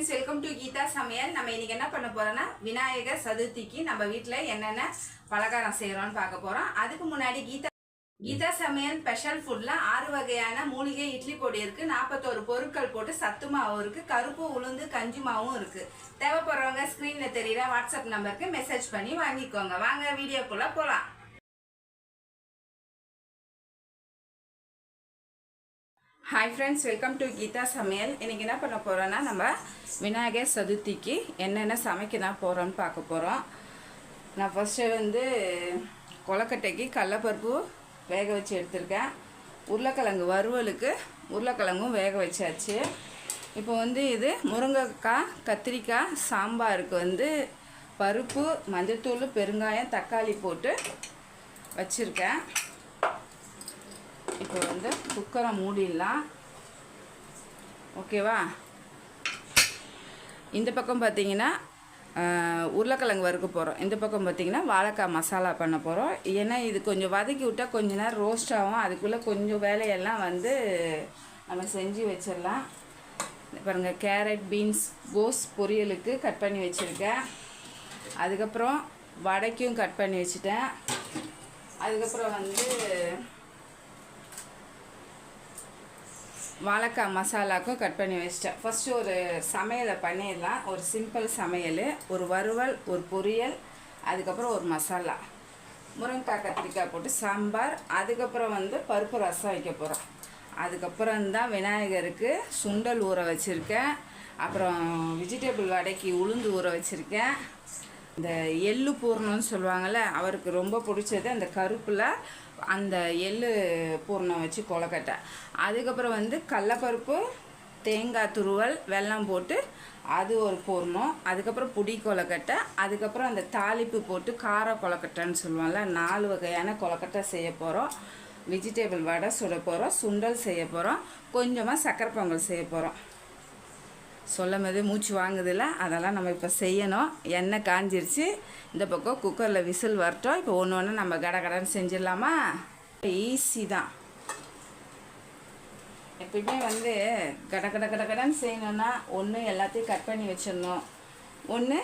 Friends welcome to Geetha சமையல் நம்ம இன்றைக்கி என்ன பண்ண போகிறோன்னா விநாயகர் சதுர்த்திக்கு நம்ம வீட்டில் என்னென்ன பலகாரம் செய்கிறோம்னு பார்க்க போகிறோம் அதுக்கு முன்னாடி கீதா கீதா சமையல் ஸ்பெஷல் ஃபுட்டில் ஆறு வகையான மூலிகை இட்லி பொடி இருக்குது நாற்பத்தோரு பொருட்கள் போட்டு சத்து மாவும் இருக்குது கருப்பு உளுந்து கஞ்சி மாவும் இருக்குது தேவைப்படுறவங்க ஸ்க்ரீனில் தெரியுற வாட்ஸ்அப் நம்பருக்கு மெசேஜ் பண்ணி வாங்கிக்கோங்க. வாங்க வீடியோக்குள்ளே போகலாம் hi friends welcome to Geetha Samayal இன்றைக்கி என்ன பண்ண போகிறோன்னா நம்ம விநாயகர் சதுர்த்திக்கு என்னென்ன சமைக்க தான் போகிறோம்னு பார்க்க போகிறோம் நான் ஃபஸ்ட்டு வந்து கொலக்கட்டைக்கு கடலப்பருப்பு வேக வச்சு எடுத்திருக்கேன். உருளைக்கிழங்கு வறுவலுக்கு உருளைக்கிழங்கும் வேக வச்சாச்சு. இப்போ வந்து இது முருங்கைக்காய் கத்திரிக்காய் சாம்பாருக்கு வந்து பருப்பு மஞ்சத்தூள் பெருங்காயம் தக்காளி போட்டு வச்சுருக்கேன். இப்போ வந்து குக்கரை மூடிடலாம். ஓகேவா? இந்த பக்கம் பார்த்தீங்கன்னா உருளைக்கிழங்கு வறுக்க போகிறோம் இந்த பக்கம் பார்த்தீங்கன்னா வாழைக்காய் மசாலா பண்ண போகிறோம் ஏன்னா இது கொஞ்சம் வதக்கி விட்டால் கொஞ்ச நேரம் ரோஸ்ட் ஆகும். அதுக்குள்ளே கொஞ்சம் வேலையெல்லாம் வந்து நம்ம செஞ்சு வச்சிடலாம். பாருங்கள் கேரட் பீன்ஸ் கோஸ் பொரியலுக்கு கட் பண்ணி வச்சுருக்கேன். அதுக்கப்புறம் வடைக்கும் கட் பண்ணி வச்சுட்டேன். அதுக்கப்புறம் வந்து வாழைக்காய் மசாலாக்கும் கட் பண்ணி வச்சிட்டேன். ஃபஸ்ட்டு ஒரு சமையலை பண்ணிடலாம். ஒரு சிம்பிள் சமையல் ஒரு வறுவல் ஒரு பொரியல் அதுக்கப்புறம் ஒரு மசாலா. முருங்கைக்காய் கத்திரிக்காய் போட்டு சாம்பார் அதுக்கப்புறம் வந்து பருப்பு ரசம் வைக்க போகிறோம் அதுக்கப்புறம் தான் விநாயகருக்கு சுண்டல் ஊற வச்சுருக்கேன். அப்புறம் வெஜிடபிள் வடைக்கு உளுந்து ஊற வச்சுருக்கேன். இந்த எள்ளு பூர்ணம்னு சொல்லுவாங்கள்ல அவருக்கு ரொம்ப பிடிச்சது. அந்த கருப்பில் அந்த எள்ளு பூர்ணம் வச்சு கொலக்கட்டை அதுக்கப்புறம் வந்து கடலப்பருப்பு தேங்காய் துருவல் வெல்லம் போட்டு அது ஒரு பூர்ணம். அதுக்கப்புறம் புடி கொலக்கட்டை அதுக்கப்புறம் அந்த தாளிப்பு போட்டு கார கொலக்கட்டைன்னு சொல்லுவோம்ல நாலு வகையான கொலக்கட்டை செய்ய போகிறோம் வெஜிடேபிள் வடை சுட போகிறோம் சுண்டல் செய்ய போகிறோம் கொஞ்சமாக சக்கரை பொங்கல் செய்ய போகிறோம் சொல்லும் போது மூச்சு வாங்குதில்ல அதெல்லாம் நம்ம இப்போ செய்யணும். எண்ணெய் காஞ்சிருச்சு. இந்த பக்கம் குக்கரில் விசில் வரட்டும். இப்போ ஒன்று ஒன்று நம்ம கட கடன்னு செஞ்சிடலாமா? ஈஸி தான். எப்பயுமே வந்து கட கட கட கடன் செய்யணும்னா ஒன்று எல்லாத்தையும் கட் பண்ணி வச்சிடணும். ஒன்று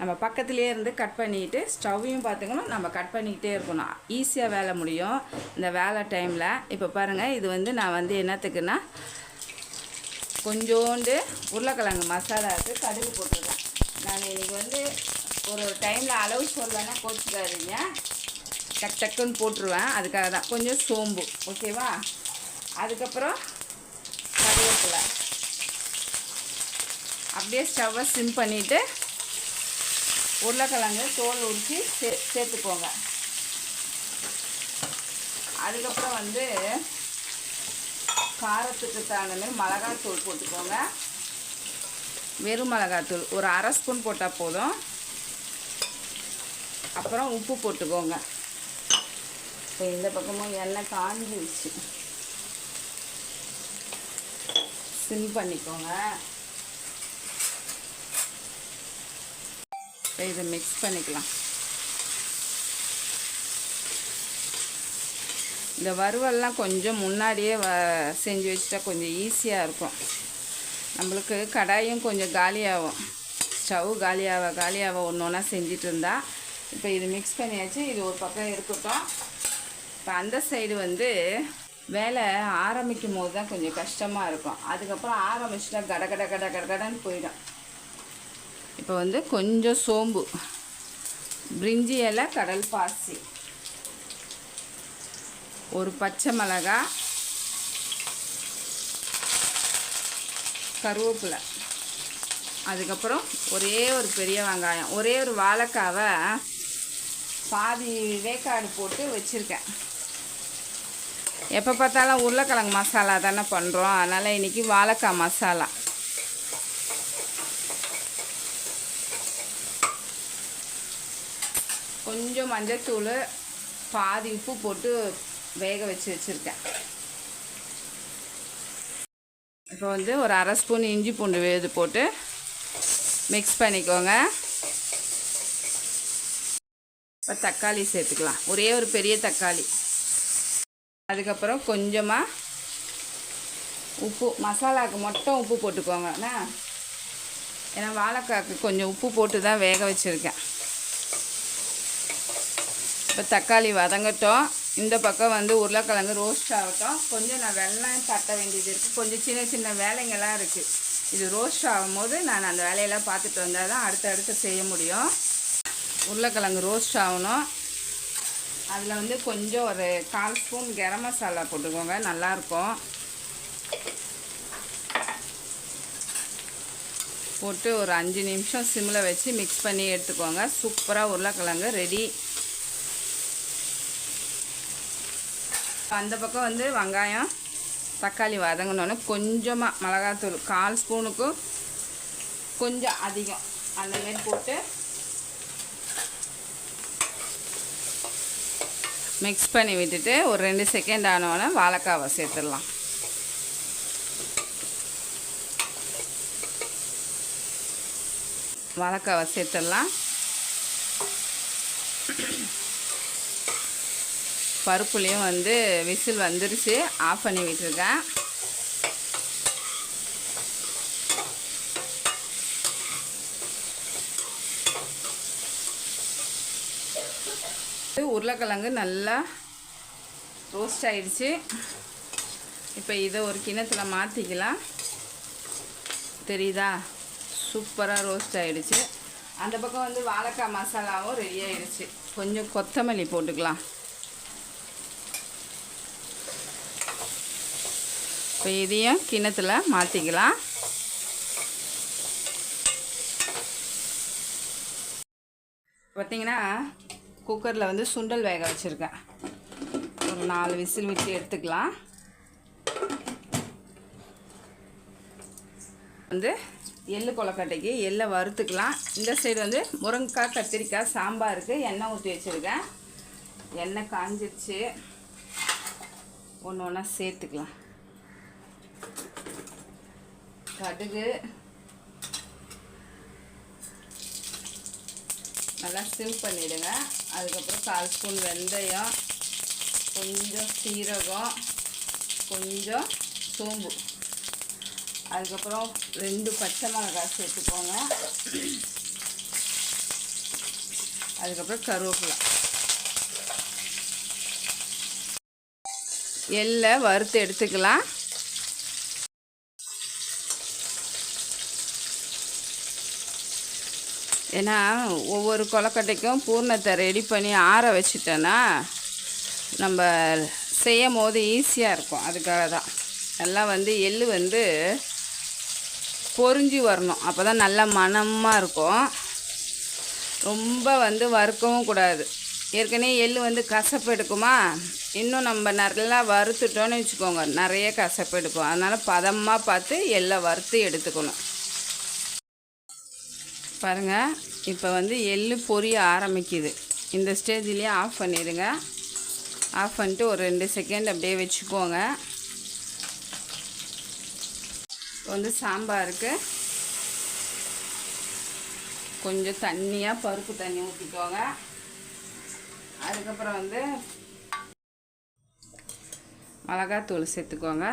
நம்ம பக்கத்துலேயே இருந்து கட் பண்ணிட்டு ஸ்டவ்வையும் பார்த்துக்கணும். நம்ம கட் பண்ணிக்கிட்டே இருக்கணும். ஈஸியாக வேலை முடியும். இந்த வேலை டைமில் இப்போ பாருங்கள் இது வந்து நான் வந்து என்னத்துக்குன்னா கொஞ்சோண்டு உருளைக்கிழங்கு மசாலாவுக்கு கடுகு போட்டு ஒரு ஒரு டைமில் அளவு சொல்லலைன்னா கோச்சிக்காதீங்க. டக் டக்குன்னு போட்டுருவேன். அதுக்காக தான். கொஞ்சம் சோம்பு. ஓகேவா அதுக்கப்புறம் கருவேப்பிலை. அப்படியே ஸ்டவ்வை சிம் பண்ணிவிட்டு உருளைக்கிழங்கு தோல் உரித்து சே சேர்த்துக்கோங்க. அதுக்கப்புறம் வந்து காரத்துக்கு தகுந்த மாதிரி மிளகாத்தூள் போட்டுக்கோங்க. வெறும் மிளகாத்தூள் ஒரு அரை ஸ்பூன் போட்டால் போதும். அப்புறம் உப்பு போட்டுக்கோங்க. இப்போ இந்த பக்கமும் எண்ணெய் காஞ்சிருச்சு. சிம் பண்ணிக்கோங்க. இப்போ இதை மிக்ஸ் பண்ணிக்கலாம். இந்த வறுவல்லாம் கொஞ்சம் முன்னாடியே வ செஞ்சு வச்சுட்டா கொஞ்சம் ஈஸியாக இருக்கும். நம்மளுக்கு கடாயும் கொஞ்சம் காலியாகும். ஸ்டவ் காலியாக காலியாக ஒன்று ஒன்றா செஞ்சுட்டு இப்போ இது மிக்ஸ் பண்ணியாச்சு. இது ஒரு பக்கம் இருக்கட்டும். இப்போ அந்த சைடு வந்து வேலை ஆரம்பிக்கும் போது தான் கொஞ்சம் கஷ்டமாக இருக்கும். அதுக்கப்புறம் ஆரம்பிச்சிட்டா கட கட கட கட கடன்னு போயிடும். இப்போ வந்து கொஞ்சம் சோம்பு பிரிஞ்சி இலை கடல் பாசி ஒரு பச்சை மிளகா கருவேப்பிலை. அதுக்கப்புறம் ஒரே ஒரு பெரிய வெங்காயம் ஒரே ஒரு வாழைக்காவை பாதி வேக்காடு போட்டு வச்சுருக்கேன். எப்போ பார்த்தாலும் உருளைக்கிழங்கு மசாலா தானே பண்ணுறோம் அதனால் இன்றைக்கி வாழைக்காய் மசாலா. கொஞ்சம் மஞ்சத்தூள் பாதி உப்பு போட்டு வேக வச்சு வச்சுருக்கேன். இப்போ வந்து ஒரு அரை ஸ்பூன் இஞ்சி பூண்டு விழுது போட்டு மிக்ஸ் பண்ணிக்கோங்க. இப்போ தக்காளி சேர்த்துக்கலாம். ஒரே ஒரு பெரிய தக்காளி. அதுக்கப்புறம் கொஞ்சமாக உப்பு மசாலாவுக்கு மட்டும் உப்பு போட்டுக்கோங்க. என்ன? ஏன்னா வாழைக்காய்க்கு கொஞ்சம் உப்பு போட்டு தான் வேக வச்சுருக்கேன். இப்போ தக்காளி வதங்கட்டும். இந்த பக்கம் வந்து உருளைக்கிழங்கு ரோஸ்ட் ஆகட்டும். கொஞ்சம் நான் வெள்ளம் தட்ட வேண்டியது இருக்குது கொஞ்சம் சின்ன சின்ன வேலைங்கள்லாம் இருக்குது இது ரோஸ்ட் ஆகும்போது நான் அந்த வேலையெல்லாம் பார்த்துட்டு வந்தால் தான் அடுத்தடுத்து செய்ய முடியும். உருளைக்கிழங்கு ரோஸ்ட் ஆகணும். அதில் வந்து கொஞ்சம் ஒரு கால் ஸ்பூன் கரம் மசாலா போட்டுக்கோங்க நல்லாயிருக்கும் போட்டு ஒரு அஞ்சு நிமிஷம் சிம்மில் வச்சு மிக்ஸ் பண்ணி எடுத்துக்கோங்க. சூப்பராக உருளைக்கிழங்கு ரெடி அந்த பக்கம் வந்து வெங்காயம் தக்காளி வதங்கினோன்னு கொஞ்சமாக மிளகாத்தூள் கால் ஸ்பூனுக்கும் கொஞ்சம் அதிகம். அந்தமாரி போட்டு மிக்ஸ் பண்ணி விட்டுட்டு ஒரு ரெண்டு செகண்ட் ஆனோடனே வாழைக்காவை சேர்த்துடலாம். வாழைக்காவை சேர்த்துடலாம். பருப்புலேயும் வந்து விசில் வந்துருச்சு. ஆஃப் பண்ணி விட்டுருக்கேன். உருளைக்கிழங்கு நல்லா ரோஸ்ட் ஆயிடுச்சு. இப்போ இதை ஒரு கிணத்தில் மாற்றிக்கலாம் தெரியுதா? சூப்பராக ரோஸ்ட் ஆகிடுச்சு அந்த பக்கம் வந்து வாழைக்காய் மசாலாவும் ரெடி ஆகிடுச்சு கொஞ்சம் கொத்தமல்லி போட்டுக்கலாம். இப்போ இதையும் கிணத்தில் மாற்றிக்கலாம் பார்த்தீங்கன்னா குக்கரில் வந்து சுண்டல் வேக வச்சுருக்கேன். ஒரு நாலு விசில் விட்டு எடுத்துக்கலாம். வந்து எள்ளு கொலக்கட்டைக்கு எள்ளை வறுத்துக்கலாம். இந்த சைடு வந்து முருங்கைக்காய் கத்திரிக்காய் சாம்பாருக்கு எண்ணெய் ஊற்றி வச்சுருக்கேன். எண்ணெய் காஞ்சிருச்சு. ஒன்று ஒன்றா சேர்த்துக்கலாம். கடுகு நல்லா சிம் பண்ணிவிடுங்க அதுக்கப்புறம் கால் ஸ்பூன் வெந்தயம் கொஞ்சம் சீரகம் கொஞ்சம் சோம்பு. அதுக்கப்புறம் ரெண்டு பச்சை மிளகாய் சேர்த்துக்கோங்க. அதுக்கப்புறம் கருவேப்பிலை. எள்ளை வறுத்து எடுத்துக்கலாம். ஏன்னா ஒவ்வொரு கொலக்கட்டைக்கும் பூர்ணத்தை ரெடி பண்ணி ஆற வச்சிட்டோன்னா நம்ம செய்யும் போது ஈஸியாக இருக்கும். அதுக்காக தான். எல்லாம் வந்து எள் வந்து பொறிஞ்சி வரணும். அப்போ தான் நல்ல மணமாக இருக்கும். ரொம்ப வந்து வறுக்கவும் கூடாது. ஏற்கனவே எள் வந்து கசப்பு எடுக்குமா? இன்னும் நம்ம நல்லா வறுத்துட்டோன்னு வச்சுக்கோங்க. நிறைய கசப்பு எடுக்கும். அதனால் பதமாக பார்த்து எள்ளை வறுத்து எடுத்துக்கணும். பாருங்கள் இப்போ வந்து எள் பொரிய ஆரம்பிக்குது. இந்த ஸ்டேஜ்லேயே ஆஃப் பண்ணிடுங்க. ஆஃப் பண்ணிட்டு ஒரு ரெண்டு செகண்ட் அப்படியே வச்சுக்கோங்க. இப்போ வந்து சாம்பாருக்கு கொஞ்சம் தண்ணியாக பருப்பு தண்ணி ஊற்றிக்கோங்க அதுக்கப்புறம் வந்து மிளகாத்தூள் சேர்த்துக்கோங்க.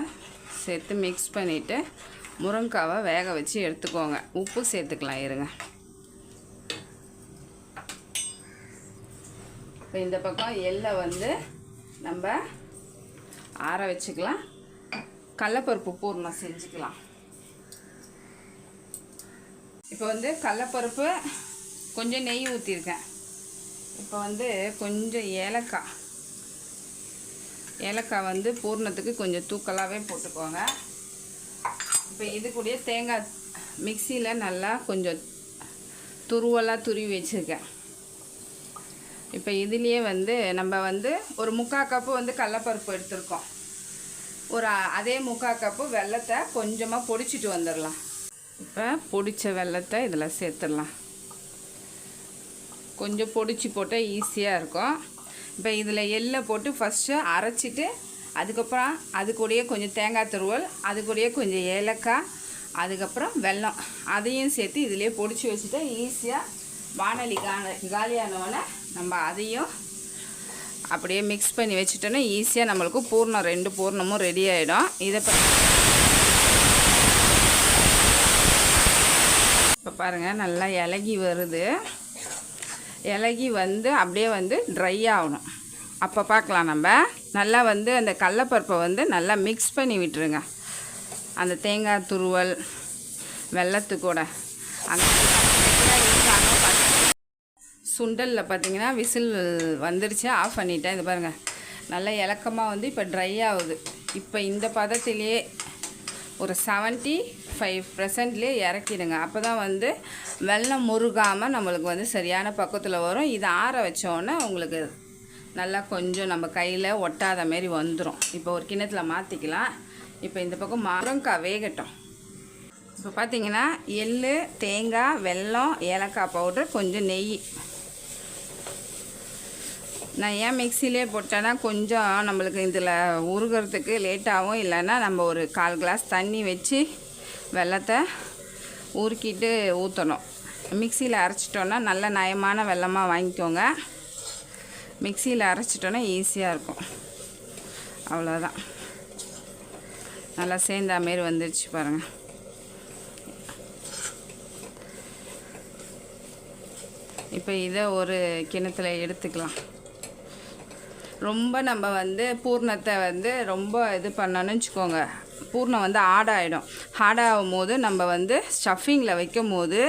சேர்த்து மிக்ஸ் பண்ணிவிட்டு முருங்காவை வேக வச்சு எடுத்துக்கோங்க. உப்பு சேர்த்துக்கலாம் இருங்க. இப்போ இந்த பக்கம் எள்ளை வந்து நம்ம ஆற வச்சுக்கலாம். கடலப்பருப்பு பூர்ணம் செஞ்சுக்கலாம். இப்போ வந்து கடலப்பருப்பு கொஞ்சம் நெய் ஊற்றிருக்கேன் இப்போ வந்து கொஞ்சம் ஏலக்காய். ஏலக்காய் வந்து பூர்ணத்துக்கு கொஞ்சம் தூக்கலாகவே போட்டுக்கோங்க. இப்போ இது கூடயே தேங்காய் மிக்சியில் நல்லா கொஞ்சம் துருவலாக துருவி வச்சுருக்கேன். இப்போ இதுலேயே வந்து நம்ம வந்து ஒரு முக்கால் கப்பு வந்து கடலப்பருப்பு எடுத்திருக்கோம். ஒரு அதே முக்கால் கப்பு வெள்ளத்தை கொஞ்சமாக பொடிச்சிட்டு வந்துடலாம் இப்போ பொடிச்ச வெள்ளத்தை இதில் சேர்த்துடலாம் கொஞ்சம் பொடிச்சு போட்டால் ஈஸியாக இருக்கும். இப்போ இதில் எள்ளை போட்டு ஃபஸ்ட்டு அரைச்சிட்டு அதுக்கப்புறம் அது கூடயே கொஞ்சம் தேங்காய் துருவல் அது கூடயே கொஞ்சம் ஏலக்காய் அதுக்கப்புறம் வெல்லம். அதையும் சேர்த்து இதிலே பொடிச்சு வச்சுட்டா ஈஸியாக வானொலி காண காலியானவனை நம்ம அதையும் அப்படியே மிக்ஸ் பண்ணி வச்சுட்டோன்னா ஈஸியாக நம்மளுக்கு பூர்ணம் ரெண்டு பூர்ணமும் ரெடி ஆகிடும் இதை இப்போ பாருங்கள் நல்லா இலகி வருது. இலகி வந்து அப்படியே வந்து ட்ரை ஆகணும். அப்போ பார்க்கலாம் நம்ம. நல்லா வந்து அந்த கடலப்பருப்பை வந்து நல்லா மிக்ஸ் பண்ணி விட்டுருங்க. அந்த தேங்காய் துருவல் வெள்ளத்து கூட அந்த சுண்டலில் பார்த்தீங்கன்னா விசில் வந்துருச்சு. ஆஃப் பண்ணிட்டேன். இது பாருங்கள் நல்லா இலக்கமாக வந்து இப்போ ட்ரை ஆகுது. இப்போ இந்த பதத்திலேயே ஒரு செவன்ட்டி ஃபைவ் பர்சன்ட்லேயே இறக்கிடுங்க. அப்போ தான் வந்து வெள்ளம் முருகாமல் நம்மளுக்கு வந்து சரியான பக்கத்தில் வரும். இதை ஆற வச்சோன்னே உங்களுக்கு நல்லா கொஞ்சம் நம்ம கையில் ஒட்டாத மாரி வந்துடும் இப்போ ஒரு கிண்ணத்தில் மாற்றிக்கலாம் இப்போ இந்த பக்கம் மரங்காய் வேகட்டும். இப்போ பார்த்தீங்கன்னா எள் தேங்காய் வெல்லம் ஏலக்காய் பவுடர் கொஞ்சம் நெய். நான் ஏன் மிக்சிலே போட்டேன்னா கொஞ்சம் நம்மளுக்கு இதில் உருகிறதுக்கு லேட்டாகும் இல்லைன்னா நம்ம ஒரு கால் கிளாஸ் தண்ணி வச்சு வெள்ளத்தை உருக்கிட்டு ஊற்றணும் மிக்சியில் அரைச்சிட்டோன்னா நல்ல நயமான வெள்ளமாக வாங்கிக்கோங்க. மிக்சியில் அரைச்சிட்டோன்னா ஈஸியாக இருக்கும். அவ்வளோதான் நல்லா சேர்ந்தா மாரி வந்துடுச்சு பாருங்கள் இப்போ இதை ஒரு கிணத்துல எடுத்துக்கலாம். ரொம்ப நம்ம வந்து பூர்ணத்தை வந்து ரொம்ப இது பண்ணணும்னு வச்சுக்கோங்க. பூர்ணம் வந்து ஆடாயிடும். ஹார்டாகும் போது நம்ம வந்து ஸ்டஃபிங்கில் வைக்கும் போது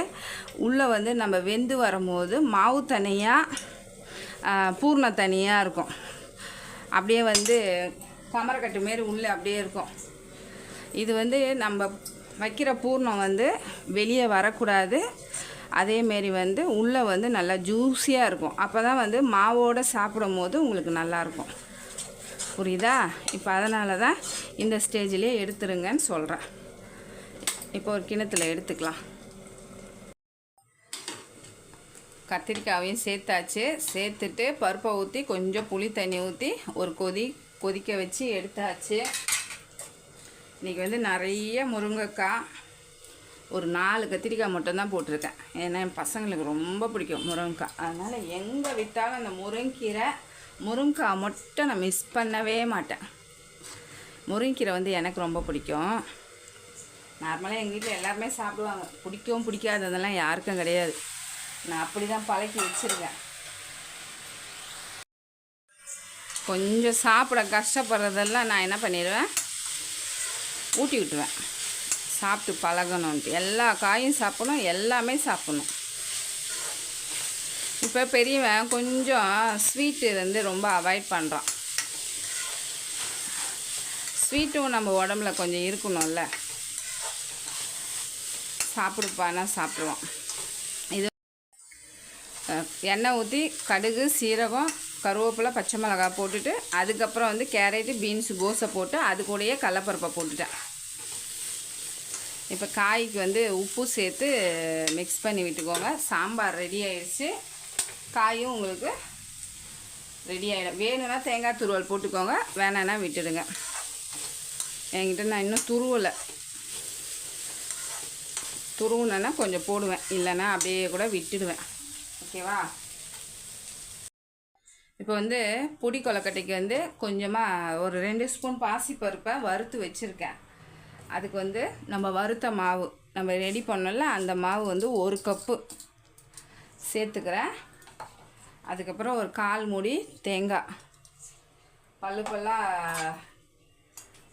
உள்ளே வந்து நம்ம வெந்து வரும்போது மாவு தனியாக பூர்ணம் தனியாக இருக்கும். அப்படியே வந்து கமரக்கட்டு மாரி உள்ளே அப்படியே இருக்கும். இது வந்து நம்ம வைக்கிற பூர்ணம் வந்து வெளியே வரக்கூடாது. அதேமாரி வந்து உள்ளே வந்து நல்லா ஜூஸியாக இருக்கும். அப்போ தான் வந்து மாவோடு சாப்பிடும் போது உங்களுக்கு நல்லாயிருக்கும் புரியுதா? இப்போ அதனால தான் இந்த ஸ்டேஜ்லேயே எடுத்துருங்கன்னு சொல்கிறேன் இப்போ ஒரு கிணத்துல எடுத்துக்கலாம். கத்திரிக்காவையும் சேர்த்தாச்சு. சேர்த்துட்டு பருப்பை ஊற்றி கொஞ்சம் புளி தண்ணி ஊற்றி ஒரு கொதி கொதிக்க வச்சு எடுத்தாச்சு. இன்றைக்கி வந்து நிறைய முருங்கைக்காய் ஒரு நாலு கத்திரிக்காய் மட்டும்தான் போட்டிருக்கேன். ஏன்னா என் பசங்களுக்கு ரொம்ப பிடிக்கும் முருங்கைக்காய். அதனால் எங்கே விற்றாலும் அந்த முருங்கீரை முருங்கைக்காய் மட்டும் நான் மிஸ் பண்ணவே மாட்டேன். முருங்கீரை வந்து எனக்கு ரொம்ப பிடிக்கும். நார்மலாக எங்கள் வீட்டில் எல்லாருமே சாப்பிடுவாங்க. பிடிக்கவும் பிடிக்காததெல்லாம் யாருக்கும் கிடையாது. நான் அப்படி தான் பழக்கி வச்சுருக்கேன். கொஞ்சம் சாப்பிட கஷ்டப்படுறதெல்லாம் நான் என்ன பண்ணிடுவேன்? ஊட்டி விட்டுருவேன். சாப்பிட்டு பழகணுன்ட்டு எல்லா காயும் சாப்பிடணும் எல்லாமே சாப்பிடணும். இப்போ பெரியவன் கொஞ்சம் ஸ்வீட்டு வந்து ரொம்ப அவாய்ட் பண்ணுறான் ஸ்வீட்டும் நம்ம உடம்புல கொஞ்சம் இருக்கணும்ல. சாப்பிடுப்பானா சாப்பிடுவான். இது எண்ணெய் ஊற்றி கடுகு சீரகம் கருவேப்பிலை பச்சை மிளகா போட்டுட்டு அதுக்கப்புறம் வந்து கேரட்டு பீன்ஸு கோஸை போட்டு அது கூடயே கடலப்பருப்பை போட்டுட்டேன். இப்போ காய்க்கு வந்து உப்பு சேர்த்து மிக்ஸ் பண்ணி விட்டுக்கோங்க. சாம்பார் ரெடி ஆயிடுச்சு. காயும் உங்களுக்கு ரெடி ஆகிடும் வேணும்னா தேங்காய் துருவல் போட்டுக்கோங்க. வேணான்னா விட்டுடுங்க. என்கிட்ட நான் இன்னும் துருவலை. துருவுனேன்னா கொஞ்சம் போடுவேன். இல்லைன்னா அப்படியே கூட விட்டுடுவேன். ஓகேவா? இப்போ வந்து பொடி கொலக்கட்டைக்கு வந்து கொஞ்சமாக ஒரு ரெண்டு ஸ்பூன் பாசிப்பருப்பை வறுத்து வச்சுருக்கேன். அதுக்கு வந்து நம்ம வறுத்த மாவு. நம்ம ரெடி பண்ணோம்ல அந்த மாவு வந்து ஒரு கப்பு சேர்த்துக்கிறேன். அதுக்கப்புறம் ஒரு கால் மூடி தேங்காய். பல்லு பல்லாக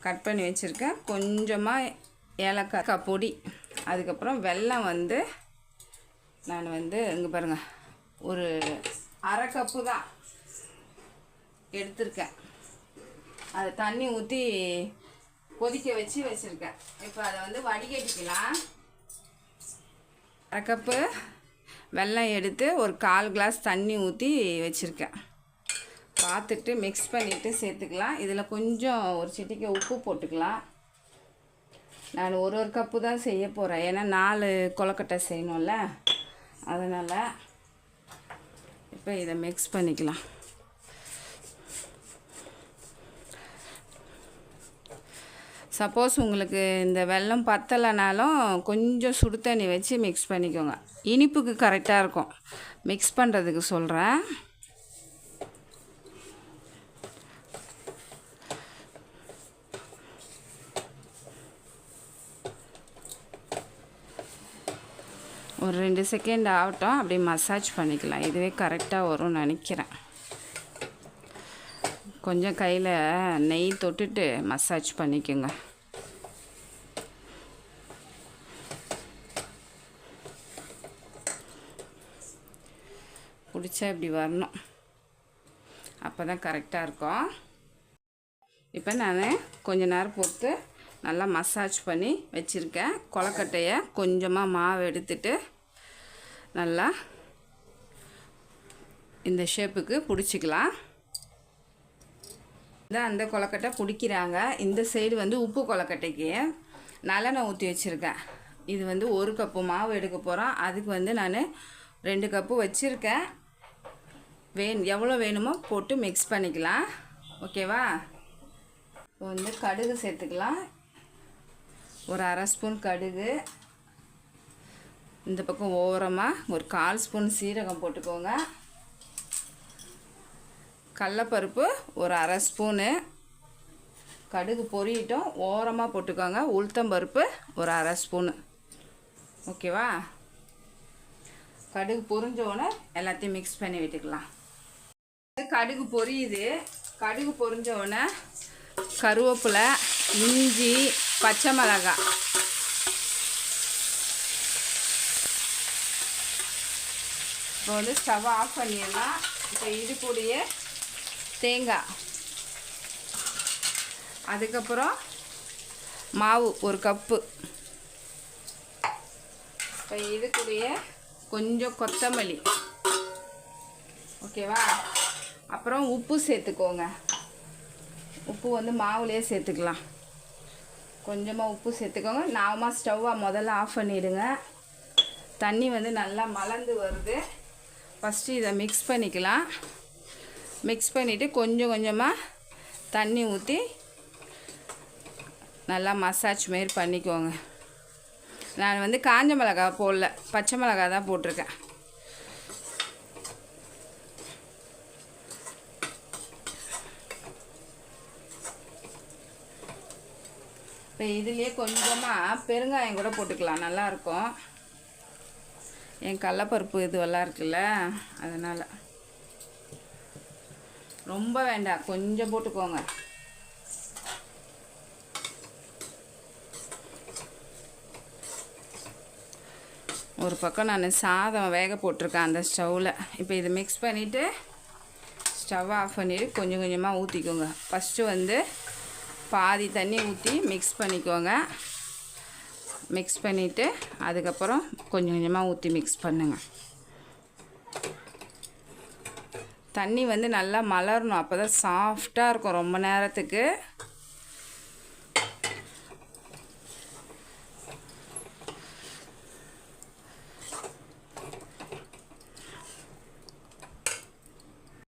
கட் பண்ணி வச்சுருக்கேன். கொஞ்சமாக ஏலக்காய் பொடி. அதுக்கப்புறம் வெல்லம் வந்து நான் வந்து இங்கே பாருங்கள் ஒரு அரை கப்பு தான் எடுத்திருக்கேன். அது தண்ணி ஊற்றி கொதிக்க வச்சு வச்சுருக்கேன். இப்போ அதை வந்து வடிகட்டிக்கலாம். அரைக்கப்பு கப்பு வெல்லம் எடுத்து ஒரு கால் கிளாஸ் தண்ணி ஊற்றி வச்சுருக்கேன். பார்த்துட்டு மிக்ஸ் பண்ணிவிட்டு சேர்த்துக்கலாம். இதில் கொஞ்சம் ஒரு சிட்டிக்கு உப்பு போட்டுக்கலாம். நான் ஒரு ஒரு கப்பு தான் செய்ய போகிறேன் ஏன்னா நாலு கொலக்கட்டை செய்யணும்ல. அதனால் இப்போ இதை மிக்ஸ் பண்ணிக்கலாம். சப்போஸ் உங்களுக்கு இந்த வெல்லம் பத்தலைனாலும் கொஞ்சம் சுடு தண்ணி வச்சு மிக்ஸ் பண்ணிக்கோங்க. இனிப்புக்கு கரெக்டாக இருக்கும். மிக்ஸ் பண்ணுறதுக்கு சொல்கிறேன் ஒரு ரெண்டு செகண்ட் ஆகட்டும் அப்படியே மசாஜ் பண்ணிக்கலாம். இதுவே கரெக்டாக வரும்னு நினைக்கிறேன். கொஞ்சம் கையில் நெய் தொட்டுட்டு மசாஜ் பண்ணிக்கோங்க. பிடிச்சா இப்படி வரணும். அப்போ தான் கரெக்டாக இருக்கும். இப்போ நான் கொஞ்ச நேரம் பொறுத்து நல்லா மசாஜ் பண்ணி வச்சுருக்கேன். கொலக்கட்டையை கொஞ்சமாக மாவு எடுத்துட்டு நல்லா இந்த ஷேப்புக்கு பிடிச்சிக்கலாம். இதான் அந்த கொலக்கட்டை பிடிக்கிறாங்க. இந்த சைடு வந்து உப்பு கொலக்கட்டைக்கு நல்லெண்ணெய் ஊற்றி வச்சுருக்கேன். இது வந்து ஒரு கப்பு மாவு எடுக்க போகிறோம் அதுக்கு வந்து நான் ரெண்டு கப்பு வச்சுருக்கேன். வே எவ்வளோ வேணுமோ போட்டு மிக்ஸ் பண்ணிக்கலாம். ஓகேவா இப்போ வந்து கடுகு சேர்த்துக்கலாம். ஒரு அரை ஸ்பூன் கடுகு. இந்த பக்கம் ஓரமாக ஒரு கால் ஸ்பூன் சீரகம் போட்டுக்கோங்க. கடலப்பருப்பு ஒரு அரை ஸ்பூனு. கடுகு பொரியட்டும் ஓரமாக போட்டுக்கோங்க. உளுத்தம்பருப்பு ஒரு அரை ஸ்பூனு. ஓகேவா? கடுகு பொரிஞ்ச உடனே எல்லாத்தையும் மிக்ஸ் பண்ணி விட்டுக்கலாம். கடுகு பொரியுது. கடுகு பொரிஞ்ச உடனே கருவேப்பிலை இஞ்சி பச்சை மிளகாய். இப்போ வந்து ஸ்டவ் ஆஃப் பண்ணிடலாம். இப்போ இது கூடயே தேங்காய். அதுக்கப்புறம் மாவு ஒரு கப்பு. இப்போ இதுக்குடைய கொஞ்சம் கொத்தமல்லி. ஓகேவா? அப்புறம் உப்பு சேர்த்துக்கோங்க. உப்பு வந்து மாவுலேயே சேர்த்துக்கலாம். கொஞ்சமாக உப்பு சேர்த்துக்கோங்க. நாம ஸ்டவ்வை முதல்ல ஆஃப் பண்ணிவிடுங்க தண்ணி வந்து நல்லா மலர்ந்து வருது. ஃபஸ்ட்டு இதை மிக்ஸ் பண்ணிக்கலாம். மிக்ஸ் பண்ணிவிட்டு கொஞ்சம் கொஞ்சமாக தண்ணி ஊற்றி நல்லா மசாஜ் மாரி பண்ணிக்கோங்க. நான் வந்து காஞ்ச மிளகா போடல. பச்சை மிளகா தான் போட்டிருக்கேன். இப்போ இதுலேயே கொஞ்சமாக பெருங்காயம் கூட போட்டுக்கலாம். நல்லாயிருக்கும் என் கடலப்பருப்பு இதுவெல்லாம் இருக்குல்ல அதனால். ரொம்ப வேண்டாம். கொஞ்சம் போட்டுக்கோங்க. ஒரு பக்கம் நான் சாதம் வேக போட்டிருக்கேன் அந்த ஸ்டவ்வில் இப்போ இதை மிக்ஸ் பண்ணிவிட்டு ஸ்டவ் ஆஃப் பண்ணிவிட்டு கொஞ்சம் கொஞ்சமாக ஊற்றிக்கோங்க ஃபஸ்ட்டு வந்து பாதி தண்ணி ஊற்றி மிக்ஸ் பண்ணிக்கோங்க. மிக்ஸ் பண்ணிவிட்டு அதுக்கப்புறம் கொஞ்சம் கொஞ்சமாக ஊற்றி மிக்ஸ் பண்ணுங்கள் தண்ணி வந்து நல்லா மலரணும். அப்போ தான் சாஃப்டாக இருக்கும் ரொம்ப நேரத்துக்கு.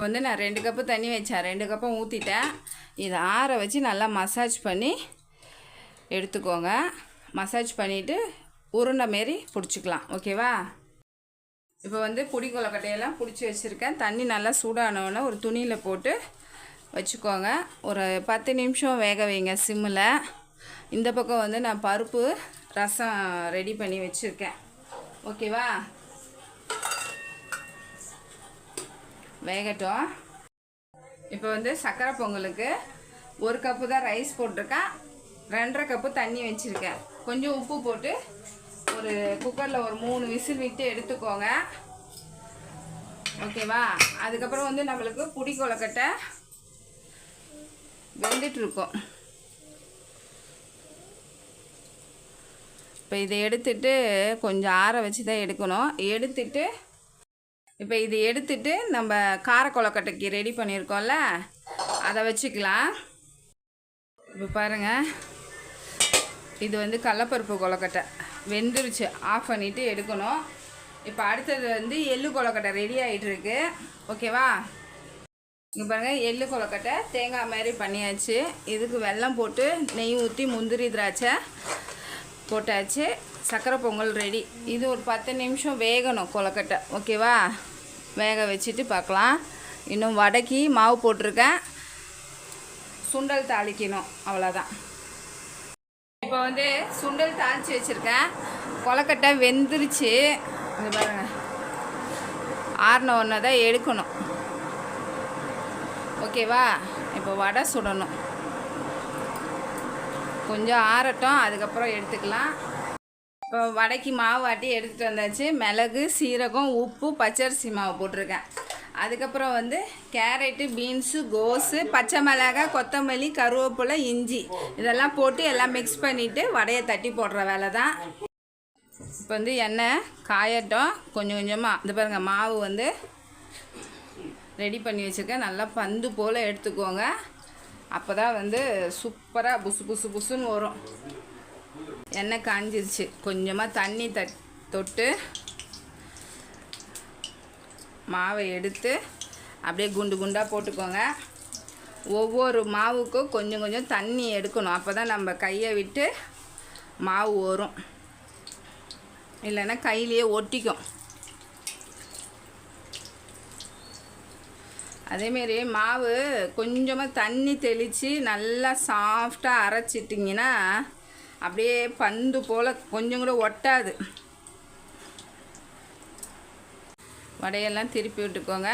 வந்து நான் ரெண்டு கப்பு தண்ணி வச்சேன். ரெண்டு கப்பும் ஊற்றிட்டேன் இதை ஆற வச்சு நல்லா மசாஜ் பண்ணி எடுத்துக்கோங்க. மசாஜ் பண்ணிவிட்டு உருண்டை மாரி பிடிச்சிக்கலாம். ஓகேவா இப்போ வந்து புடி கொலக்கட்டையெல்லாம் பிடிச்சி வச்சுருக்கேன். தண்ணி நல்லா சூடானவுடனே ஒரு துணியில் போட்டு வச்சுக்கோங்க. ஒரு பத்து நிமிஷம் வேக வைங்க சிம்மில் இந்த பக்கம் வந்து நான் பருப்பு ரசம் ரெடி பண்ணி வச்சுருக்கேன். ஓகேவா? வேகட்டும். இப்போ வந்து சர்க்கரை பொங்கலுக்கு ஒரு கப்பு தான் ரைஸ் போட்டிருக்கேன். ரெண்டரை கப்பு தண்ணி வச்சுருக்கேன். கொஞ்சம் உப்பு போட்டு ஒரு குக்கரில் ஒரு மூணு விசில் விட்டு எடுத்துக்கோங்க. ஓகேவா? அதுக்கப்புறம் வந்து நம்மளுக்கு புடி கொலக்கட்டை வெந்துட்டுருக்கோம். இப்போ இதை எடுத்துட்டு கொஞ்சம் ஆற வச்சு தான் எடுக்கணும். எடுத்துட்டு இப்போ இது எடுத்துட்டு நம்ம கார கொலக்கட்டைக்கு ரெடி பண்ணியிருக்கோம்ல அதை வச்சுக்கலாம். இப்போ பாருங்கள் இது வந்து கடலப்பருப்பு கொலக்கட்டை வெந்துருச்சு. ஆஃப் பண்ணிவிட்டு எடுக்கணும். இப்போ அடுத்தது வந்து எள்ளு கொலக்கட்டை ரெடி ஆகிட்டுருக்கு ஓகேவா இங்கே பாருங்கள் எள்ளு கொலக்கட்டை தேங்காய் மாதிரி பண்ணியாச்சு. இதுக்கு வெல்லம் போட்டு நெய் ஊற்றி முந்திரி திராட்சை போட்டாச்சு. சக்கரை பொங்கல் ரெடி இது ஒரு பத்து நிமிஷம் வேகணும் கொலக்கட்டை ஓகேவா வேக வச்சுட்டு பார்க்கலாம். இன்னும் வடக்கி மாவு போட்டிருக்கேன். சுண்டல் தாளிக்கணும். அவ்வளோதான் இப்போ வந்து சுண்டல் தாளித்து வச்சுருக்கேன். கொலக்கட்டை வெந்துருச்சு. இது பாருங்க. ஆறின ஒன்று தான் எடுக்கணும். ஓகேவா இப்போ வடை சுடணும். கொஞ்சம் ஆறட்டும் அதுக்கப்புறம் எடுத்துக்கலாம். இப்போ வடைக்கு மாவு ஆட்டி எடுத்துகிட்டு வந்தாச்சு. மிளகு சீரகம் உப்பு பச்சரிசி மாவு போட்டிருக்கேன். அதுக்கப்புறம் வந்து கேரட்டு பீன்ஸு கோஸு பச்சை மிளகாய் கொத்தமல்லி கருவேப்பிலை இஞ்சி. இதெல்லாம் போட்டு எல்லாம் மிக்ஸ் பண்ணிவிட்டு வடையை தட்டி போடுற வேலை தான். இப்போ வந்து எண்ணெய் காயட்டும் கொஞ்சம் கொஞ்சமாக இந்த பாருங்க மாவு வந்து ரெடி பண்ணி வச்சுருக்கேன். நல்லா பந்து போல் எடுத்துக்கோங்க. அப்போ தான் வந்து சூப்பராக புசு புசு புசுன்னு வரும். எண்ணெய் காஞ்சிருச்சு. கொஞ்சமாக தண்ணி தட் தொட்டு மாவை எடுத்து அப்படியே குண்டு குண்டாக போட்டுக்கோங்க. ஒவ்வொரு மாவுக்கும் கொஞ்சம் கொஞ்சம் தண்ணி எடுக்கணும். அப்போ தான் நம்ம கையை விட்டு மாவு வரும் இல்லைன்னா கையிலேயே ஒட்டிக்கும். அதேமாரி மாவு கொஞ்சமாக தண்ணி தெளித்து நல்லா சாஃப்டாக அரைச்சிட்டிங்கன்னா அப்படியே பந்து போல் கொஞ்சம் கூட ஒட்டாது. வடையெல்லாம் திருப்பி விட்டுக்கோங்க.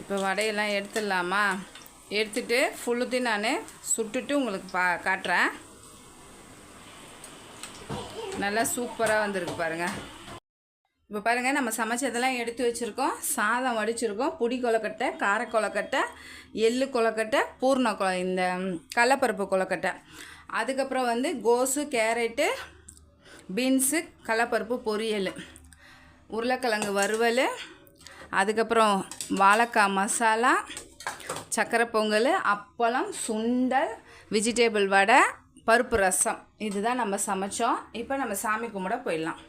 இப்போ வடையெல்லாம் எடுத்துடலாமா? எடுத்துட்டு ஃபுல்லுத்தையும் நான் சுட்டுட்டு உங்களுக்கு பா காட்டுறேன். நல்லா சூப்பராக வந்திருக்கு பாருங்கள் இப்போ பாருங்கள் நம்ம சமைச்சதெல்லாம் எடுத்து வச்சுருக்கோம். சாதம் வடிச்சிருக்கோம். புடி கொலக்கட்டை கார கொலக்கட்டை எள்ளு கொலக்கட்டை பூர்ண கொல இந்த கடலப்பருப்பு கொலக்கட்டை அதுக்கப்புறம் வந்து கோஸு கேரட்டு பீன்ஸு கடலப்பருப்பு பொரியல் உருளைக்கிழங்கு வறுவல் அதுக்கப்புறம் வாழைக்காய் மசாலா சக்கரை பொங்கல் அப்பளம் சுண்டல் வெஜிடேபிள் வடை பருப்பு ரசம். இதுதான் நம்ம சமைச்சோம். இப்போ நம்ம சாமி கும்பிட போயிடலாம்.